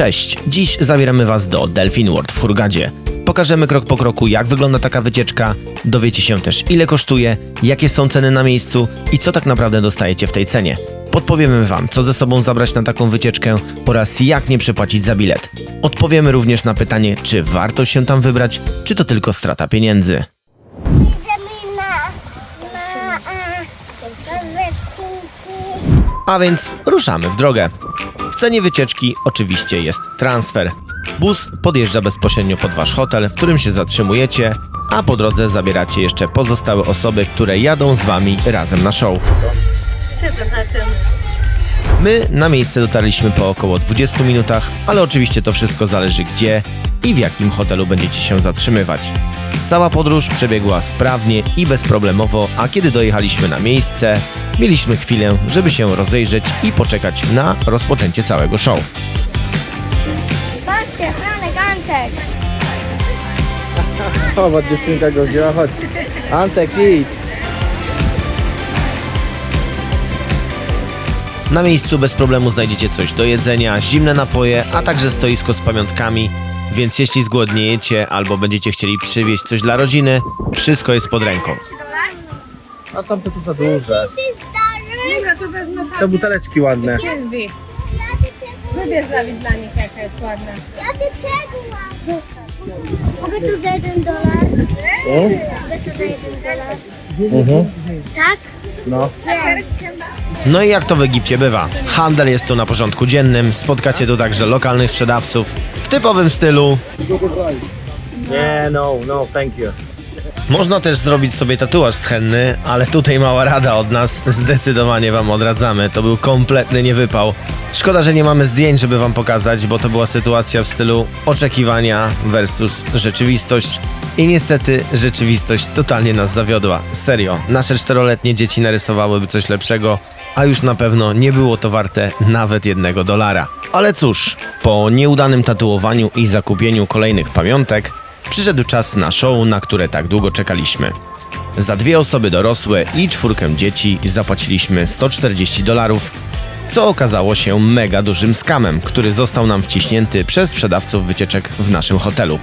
Cześć, dziś zabieramy Was do Delphin World w Hurgadzie. Pokażemy krok po kroku, jak wygląda taka wycieczka, dowiecie się też, ile kosztuje, jakie są ceny na miejscu i co tak naprawdę dostajecie w tej cenie. Podpowiemy Wam, co ze sobą zabrać na taką wycieczkę oraz jak nie przepłacić za bilet. Odpowiemy również na pytanie, czy warto się tam wybrać, czy to tylko strata pieniędzy. Idziemy na, na, e, na. A więc ruszamy w drogę. Cenie wycieczki oczywiście jest transfer. Bus podjeżdża bezpośrednio pod wasz hotel, w którym się zatrzymujecie, a po drodze zabieracie jeszcze pozostałe osoby, które jadą z wami razem na show. Siedzę na tym. My na miejsce dotarliśmy po około 20 minutach, ale oczywiście to wszystko zależy gdzie i w jakim hotelu będziecie się zatrzymywać. Cała podróż przebiegła sprawnie i bezproblemowo, a kiedy dojechaliśmy na miejsce, mieliśmy chwilę, żeby się rozejrzeć i poczekać na rozpoczęcie całego show. Patrzcie, Franek, Antek. Zobacz, dziewczynka go wzięła, chodź. Antek, idź. Na miejscu bez problemu znajdziecie coś do jedzenia, zimne napoje, a także stoisko z pamiątkami, więc jeśli zgłodniejecie albo będziecie chcieli przywieźć coś dla rodziny, wszystko jest pod ręką. A tam to za duże. Dobra, to wezmę Te buteleczki ładne. Sylwii. Wybierz Dawid dla nich jaka jest ładna. Ja ty mam. Mogę tu za jeden dolar? O? Mogę tu za jeden dolar? Mhm. Tak? No. No i jak to w Egipcie bywa? Handel jest tu na porządku dziennym, spotkacie tu także lokalnych sprzedawców w typowym stylu. Nie, no, no, thank you. Można też zrobić sobie tatuaż z henny, ale tutaj mała rada od nas, zdecydowanie wam odradzamy, to był kompletny niewypał. Szkoda, że nie mamy zdjęć, żeby wam pokazać, bo to była sytuacja w stylu oczekiwania versus rzeczywistość. I niestety rzeczywistość totalnie nas zawiodła. Serio, nasze czteroletnie dzieci narysowałyby coś lepszego, a już na pewno nie było to warte nawet jednego dolara. Ale cóż, po nieudanym tatuowaniu i zakupieniu kolejnych pamiątek, przyszedł czas na show, na które tak długo czekaliśmy. Za dwie osoby dorosłe i czwórkę dzieci zapłaciliśmy 140 dolarów, co okazało się mega dużym skamem, który został nam wciśnięty przez sprzedawców wycieczek w naszym hotelu.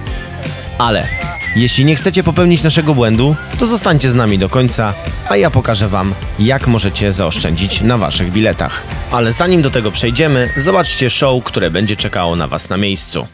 Ale jeśli nie chcecie popełnić naszego błędu, to zostańcie z nami do końca, a ja pokażę Wam, jak możecie zaoszczędzić na Waszych biletach. Ale zanim do tego przejdziemy, zobaczcie show, które będzie czekało na Was na miejscu.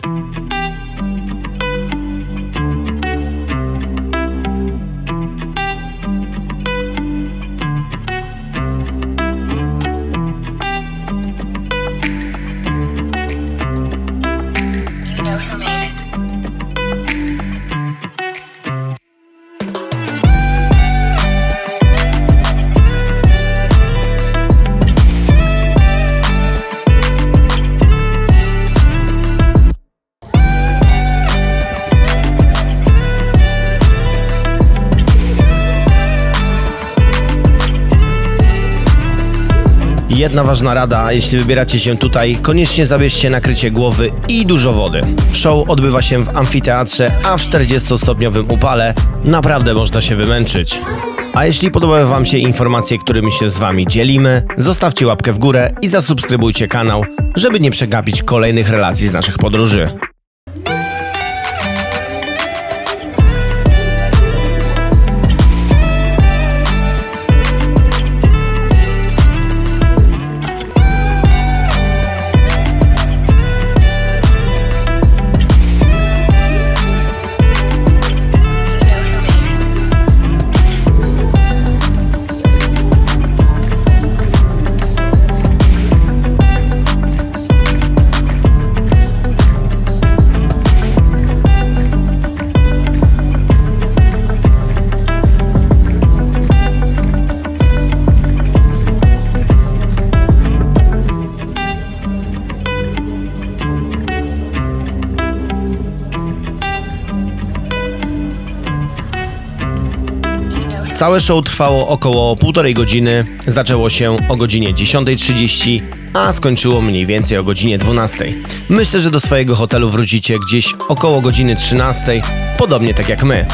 Jedna ważna rada, jeśli wybieracie się tutaj, koniecznie zabierzcie nakrycie głowy i dużo wody. Show odbywa się w amfiteatrze, a w 40-stopniowym upale naprawdę można się wymęczyć. A jeśli podobały Wam się informacje, którymi się z Wami dzielimy, zostawcie łapkę w górę i zasubskrybujcie kanał, żeby nie przegapić kolejnych relacji z naszych podróży. Całe show trwało około półtorej godziny, zaczęło się o godzinie 10.30, a skończyło mniej więcej o godzinie 12.00. Myślę, że do swojego hotelu wrócicie gdzieś około godziny 13.00, podobnie tak jak my.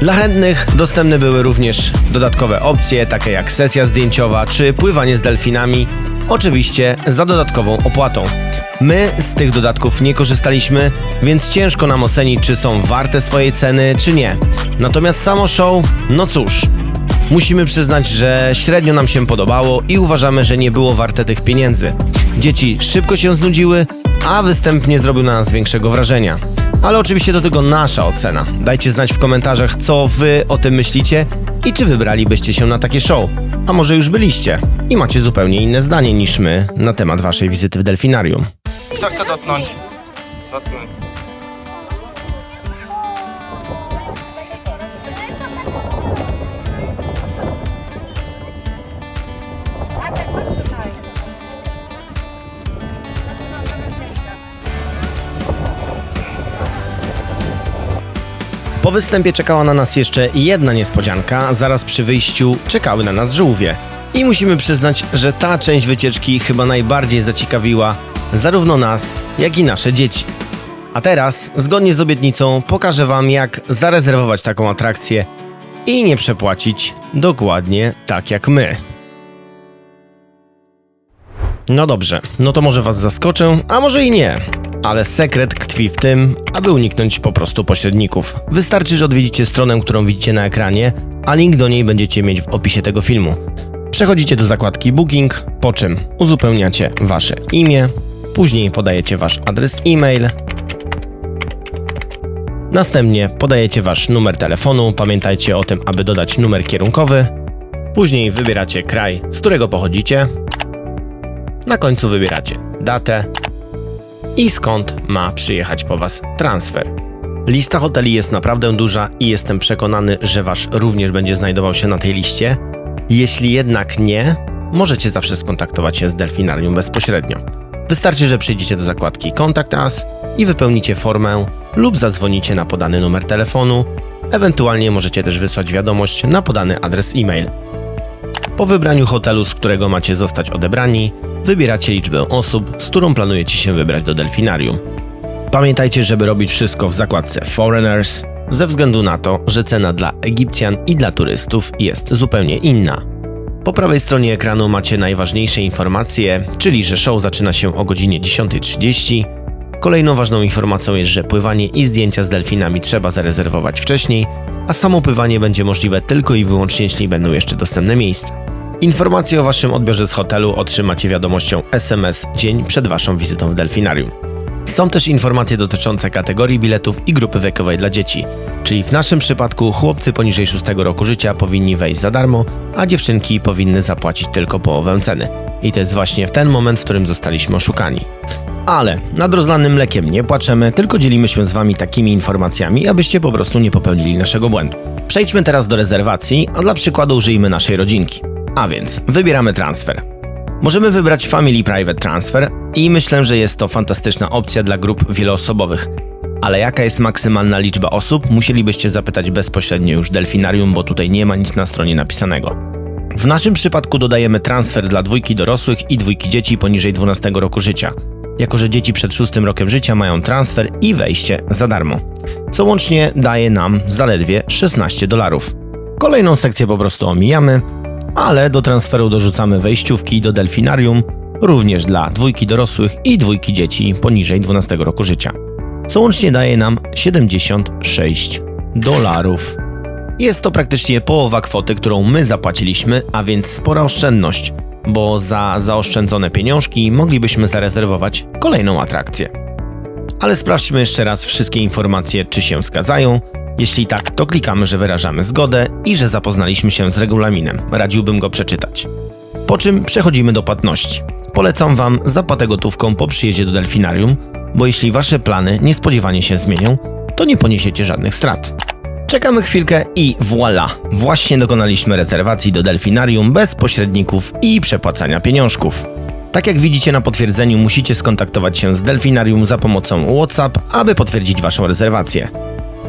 Dla chętnych dostępne były również dodatkowe opcje, takie jak sesja zdjęciowa czy pływanie z delfinami, oczywiście za dodatkową opłatą. My z tych dodatków nie korzystaliśmy, więc ciężko nam ocenić, czy są warte swojej ceny, czy nie. Natomiast samo show, no cóż, musimy przyznać, że średnio nam się podobało i uważamy, że nie było warte tych pieniędzy. Dzieci szybko się znudziły, a występ nie zrobił na nas większego wrażenia. Ale oczywiście to tylko nasza ocena. Dajcie znać w komentarzach, co wy o tym myślicie i czy wybralibyście się na takie show. A może już byliście i macie zupełnie inne zdanie niż my na temat waszej wizyty w delfinarium. Kto chce? Dotknąć. Po występie czekała na nas jeszcze jedna niespodzianka, zaraz przy wyjściu czekały na nas żółwie. I musimy przyznać, że ta część wycieczki chyba najbardziej zaciekawiła zarówno nas, jak i nasze dzieci. A teraz, zgodnie z obietnicą, pokażę Wam, jak zarezerwować taką atrakcję i nie przepłacić dokładnie tak jak my. No dobrze, no to może Was zaskoczę, a może i nie. Ale sekret tkwi w tym, aby uniknąć po prostu pośredników. Wystarczy, że odwiedzicie stronę, którą widzicie na ekranie, a link do niej będziecie mieć w opisie tego filmu. Przechodzicie do zakładki Booking, po czym uzupełniacie Wasze imię, później podajecie Wasz adres e-mail, następnie podajecie Wasz numer telefonu, pamiętajcie o tym, aby dodać numer kierunkowy, później wybieracie kraj, z którego pochodzicie, na końcu wybieracie datę i skąd ma przyjechać po Was transfer. Lista hoteli jest naprawdę duża i jestem przekonany, że Wasz również będzie znajdował się na tej liście. Jeśli jednak nie, możecie zawsze skontaktować się z Delfinarium bezpośrednio. Wystarczy, że przyjdziecie do zakładki Contact Us i wypełnicie formę lub zadzwonicie na podany numer telefonu, ewentualnie możecie też wysłać wiadomość na podany adres e-mail. Po wybraniu hotelu, z którego macie zostać odebrani, wybieracie liczbę osób, z którą planujecie się wybrać do delfinarium. Pamiętajcie, żeby robić wszystko w zakładce Foreigners, ze względu na to, że cena dla Egipcjan i dla turystów jest zupełnie inna. Po prawej stronie ekranu macie najważniejsze informacje, czyli że show zaczyna się o godzinie 10.30. Kolejną ważną informacją jest, że pływanie i zdjęcia z delfinami trzeba zarezerwować wcześniej, a samo pływanie będzie możliwe tylko i wyłącznie jeśli będą jeszcze dostępne miejsca. Informacje o Waszym odbiorze z hotelu otrzymacie wiadomością SMS dzień przed Waszą wizytą w delfinarium. Są też informacje dotyczące kategorii biletów i grupy wiekowej dla dzieci, czyli w naszym przypadku chłopcy poniżej 6 roku życia powinni wejść za darmo, a dziewczynki powinny zapłacić tylko połowę ceny. I to jest właśnie w ten moment, w którym zostaliśmy oszukani. Ale nad rozlanym mlekiem nie płaczemy, tylko dzielimy się z Wami takimi informacjami, abyście po prostu nie popełnili naszego błędu. Przejdźmy teraz do rezerwacji, a dla przykładu użyjmy naszej rodzinki. A więc wybieramy transfer. Możemy wybrać Family Private Transfer i myślę, że jest to fantastyczna opcja dla grup wieloosobowych. Ale jaka jest maksymalna liczba osób, musielibyście zapytać bezpośrednio już Delfinarium, bo tutaj nie ma nic na stronie napisanego. W naszym przypadku dodajemy transfer dla dwójki dorosłych i dwójki dzieci poniżej 12 roku życia, jako że dzieci przed 6 rokiem życia mają transfer i wejście za darmo, co łącznie daje nam zaledwie 16 dolarów. Kolejną sekcję po prostu omijamy, ale do transferu dorzucamy wejściówki do delfinarium, również dla dwójki dorosłych i dwójki dzieci poniżej 12 roku życia, co łącznie daje nam 76 dolarów. Jest to praktycznie połowa kwoty, którą my zapłaciliśmy, a więc spora oszczędność, bo za zaoszczędzone pieniążki moglibyśmy zarezerwować kolejną atrakcję. Ale sprawdźmy jeszcze raz wszystkie informacje, czy się zgadzają. Jeśli tak, to klikamy, że wyrażamy zgodę i że zapoznaliśmy się z regulaminem. Radziłbym go przeczytać. Po czym przechodzimy do płatności. Polecam Wam zapłatę gotówką po przyjeździe do delfinarium, bo jeśli Wasze plany niespodziewanie się zmienią, to nie poniesiecie żadnych strat. Czekamy chwilkę i voilà! Właśnie dokonaliśmy rezerwacji do delfinarium bez pośredników i przepłacania pieniążków. Tak jak widzicie na potwierdzeniu, musicie skontaktować się z delfinarium za pomocą WhatsApp, aby potwierdzić Waszą rezerwację.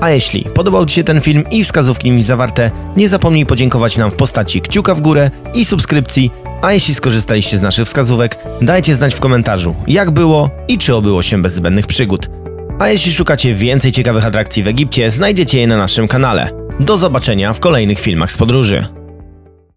A jeśli podobał Ci się ten film i wskazówki w nim zawarte, nie zapomnij podziękować nam w postaci kciuka w górę i subskrypcji, a jeśli skorzystaliście z naszych wskazówek, dajcie znać w komentarzu, jak było i czy obyło się bez zbędnych przygód. A jeśli szukacie więcej ciekawych atrakcji w Egipcie, znajdziecie je na naszym kanale. Do zobaczenia w kolejnych filmach z podróży.